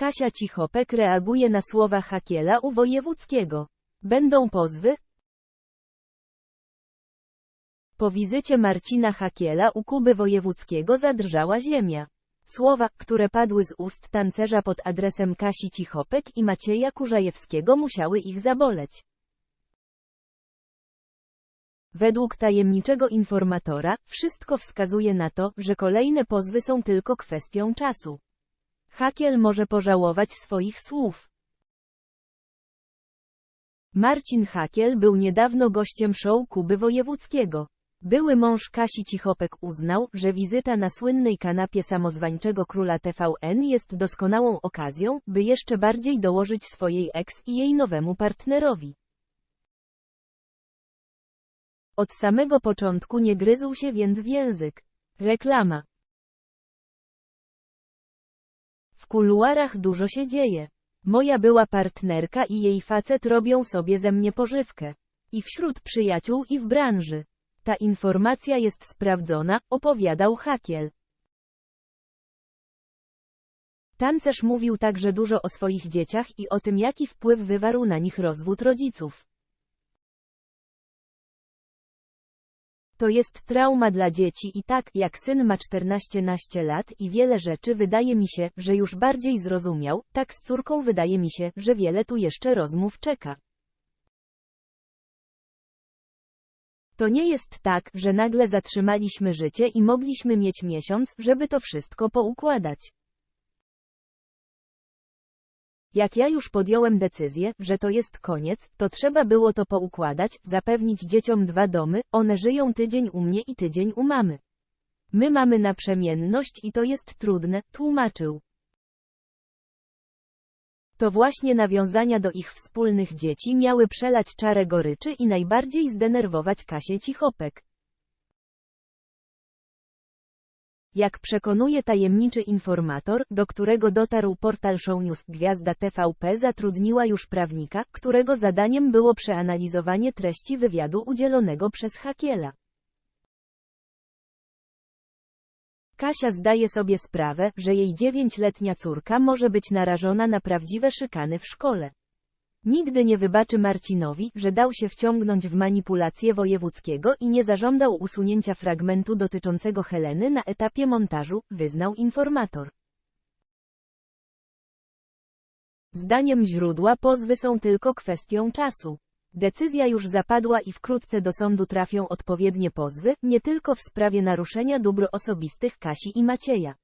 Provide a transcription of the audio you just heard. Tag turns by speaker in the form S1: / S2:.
S1: Kasia Cichopek reaguje na słowa Hakiela u Wojewódzkiego. Będą pozwy? Po wizycie Marcina Hakiela u Kuby Wojewódzkiego zadrżała ziemia. Słowa, które padły z ust tancerza pod adresem Kasi Cichopek i Macieja Kurzajewskiego musiały ich zaboleć. Według tajemniczego informatora, wszystko wskazuje na to, że kolejne pozwy są tylko kwestią czasu. Hakiel może pożałować swoich słów. Marcin Hakiel był niedawno gościem show Kuby Wojewódzkiego. Były mąż Kasi Cichopek uznał, że wizyta na słynnej kanapie samozwańczego króla TVN jest doskonałą okazją, by jeszcze bardziej dołożyć swojej ex i jej nowemu partnerowi. Od samego początku nie gryzł się więc w język. Reklama. Kuluarach dużo się dzieje. Moja była partnerka i jej facet robią sobie ze mnie pożywkę. I wśród przyjaciół i w branży. Ta informacja jest sprawdzona, opowiadał Hakiel. Tancerz mówił także dużo o swoich dzieciach i o tym jaki wpływ wywarł na nich rozwód rodziców. To jest trauma dla dzieci i tak, jak syn ma 14 naście lat i wiele rzeczy wydaje mi się, że już bardziej zrozumiał, tak z córką wydaje mi się, że wiele tu jeszcze rozmów czeka. To nie jest tak, że nagle zatrzymaliśmy życie i mogliśmy mieć miesiąc, żeby to wszystko poukładać. Jak ja już podjąłem decyzję, że to jest koniec, to trzeba było to poukładać, zapewnić dzieciom dwa domy, one żyją tydzień u mnie i tydzień u mamy. My mamy naprzemienność i to jest trudne, tłumaczył. To właśnie nawiązania do ich wspólnych dzieci miały przelać czarę goryczy i najbardziej zdenerwować Kasię Cichopek. Jak przekonuje tajemniczy informator, do którego dotarł portal Show News, gwiazda TVP zatrudniła już prawnika, którego zadaniem było przeanalizowanie treści wywiadu udzielonego przez Hakiela. Kasia zdaje sobie sprawę, że jej dziewięcioletnia córka może być narażona na prawdziwe szykany w szkole. Nigdy nie wybaczy Marcinowi, że dał się wciągnąć w manipulację wojewódzkiego i nie zażądał usunięcia fragmentu dotyczącego Heleny na etapie montażu, wyznał informator. Zdaniem źródła pozwy są tylko kwestią czasu. Decyzja już zapadła i wkrótce do sądu trafią odpowiednie pozwy, nie tylko w sprawie naruszenia dóbr osobistych Kasi i Macieja.